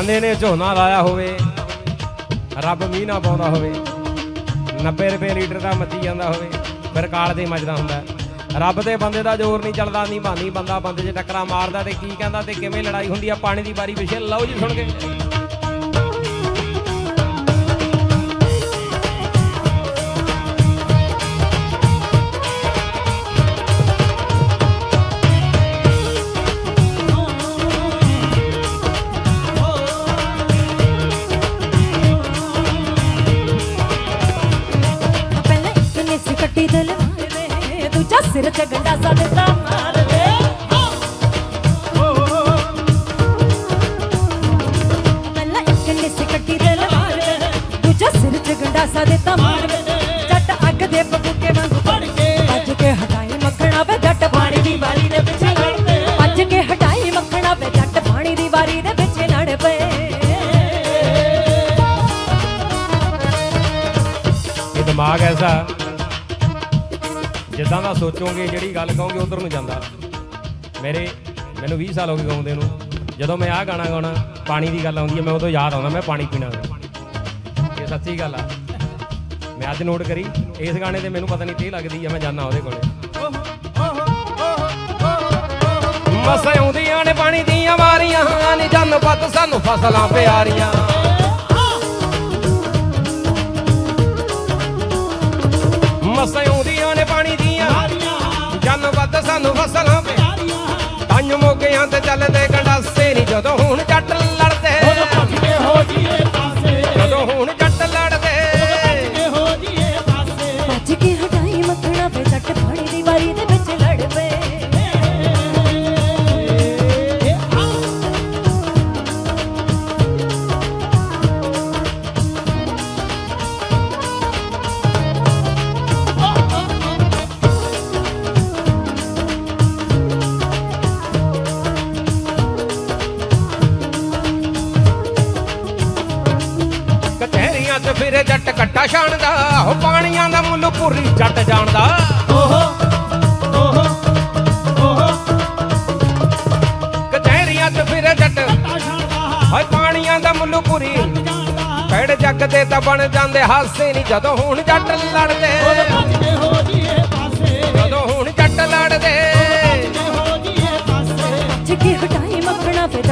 ਬੰਦੇ ਨੇ ਝੋਨਾ ਲਾਇਆ ਹੋਵੇ, ਰੱਬ ਮੀਂਹ ਨਾ ਪਾਉਂਦਾ ਹੋਵੇ 90 ਰੁਪਏ ਲੀਟਰ ਦਾ ਮੱਚੀ ਜਾਂਦਾ ਹੋਵੇ, ਫਿਰ ਕਾਲ ਦੇ ਮੱਜਦਾ ਹੁੰਦਾ। ਰੱਬ ਦੇ ਬੰਦੇ ਦਾ ਜ਼ੋਰ ਨਹੀਂ ਚੱਲਦਾ, ਨਹੀਂ ਬਾਨੀ ਬੰਦਾ, ਬੰਦੇ 'ਚ ਟੱਕਰਾ ਮਾਰਦਾ ਤੇ ਕੀ ਕਹਿੰਦਾ ਤੇ ਕਿਵੇਂ ਲੜਾਈ ਹੁੰਦੀ ਆ, ਪਾਣੀ ਦੀ ਵਾਰੀ ਵਿਸ਼ੇ ਲਓ ਜੀ ਸੁਣ ਕੇ। ਮਾਰਵੇ ਦੂਜਾ ਸਿਰ ਤੇ ਗੰਡਾ ਸਾ ਦਿੱਤਾ ਮਾਰਵੇ ਪਹਿਲੇ ਕਿਨੇ ਸੀ ਕੱਟੀ ਦਿਲ ਮਾਰਵੇ ਦੂਜਾ ਸਿਰ ਤੇ ਗੰਡਾ ਸਾ ਦਿੱਤਾ ਜੱਟ ਅੱਗ ਦੇ ਬਬੂਕੇ ਵਾਂਗੂ ਫੜ ਕੇ। ਭੱਜ ਕੇ ਹਟਾਈ ਮੱਖਣਾ ਵੇ ਜੱਟ ਪਾਣੀ ਦੀ ਵਾਰੀ ਦੇ ਪਿੱਛੇ ਲੜ ਪਏ। ਕੇ ਹਟਾਈ ਮੱਖਣਾ ਵੇ ਜੱਟ ਪਾਣੀ ਦੀ ਵਾਰੀ ਦੇ ਪਿੱਛੇ ਲੜ ਪਏ। ਦਿਮਾਗ ਐਸਾ ਜਿੱਦਾਂ ਦਾ ਸੋਚੋਗੇ, ਜਿਹੜੀ ਗੱਲ ਕਹੋਗੇ, ਉਧਰ ਨੂੰ ਜਾਂਦਾ। ਮੇਰੇ, ਮੈਨੂੰ 20 ਸਾਲ ਹੋ ਗਏ ਗਾਉਂਦੇ ਨੂੰ। ਜਦੋਂ ਮੈਂ ਆਹ ਗਾਣਾ ਗਾਉਣਾ, ਪਾਣੀ ਦੀ ਗੱਲ ਆਉਂਦੀ ਹੈ, ਮੈਂ ਉਦੋਂ ਯਾਦ ਆਉਂਦਾ, ਮੈਂ ਪਾਣੀ ਪੀਣਾ। ਇਹ ਸੱਚੀ ਗੱਲ ਆ। ਮੈਂ ਅੱਜ ਨੋਟ ਕਰੀ, ਇਸ ਗਾਣੇ ਤੇ ਮੈਨੂੰ ਪਤਾ ਨਹੀਂ ਤੇ ਲੱਗਦੀ ਆ, ਮੈਂ ਜਾਣਾ ਉਹਦੇ ਕੋਲੇ। ਮਸਾਂ ਆਉਂਦੀਆਂ ਨੇ ਪਾਣੀ ਦੀਆਂ ਵਾਰੀਆਂ, ਨੀ ਜੰਨ ਪੱਤ ਸਾਨੂੰ ਫਸਲਾਂ ਪਿਆਰੀਆਂ। ਜੰਨ ਵੱਧ ਸਾਨੂੰ ਫਸਲਾਂ ਪਿਆਰੀਆਂ ਟੰਨ ਮੋਗਿਆਂ ਤੇ ਚੱਲਦੇ ਗੰਡਾਸੇ ਨਹੀਂ ਜਦੋਂ ਹੁਣ ਜੱਟ ਲੜਦੇ ਉਹ ਪਾਣੀਆਂ ਦਾ ਮੁੱਲ ਪੂਰੀ ਜੱਟ ਜਾਣਦਾ। ਕਚਹਿਰੀਆਂ 'ਚ ਫਿਰੇ ਜੱਟ। ਹਾਏ ਪਾਣੀਆਂ ਦਾ ਮੁੱਲ ਪੂਰੀ। ਪੈੜ ਜੱਗ ਦੇ ਤਾਂ ਬਣ ਜਾਂਦੇ ਹਾਸੇ ਨਹੀਂ ਜਦੋਂ ਹੁਣ ਜੱਟ ਲੜਦੇ। ਜਦੋਂ ਹੁਣ ਜੱਟ ਲੜਦੇ। ਕੇ ਹਟਾਈ ਮੱਖਣਾ ਵੇ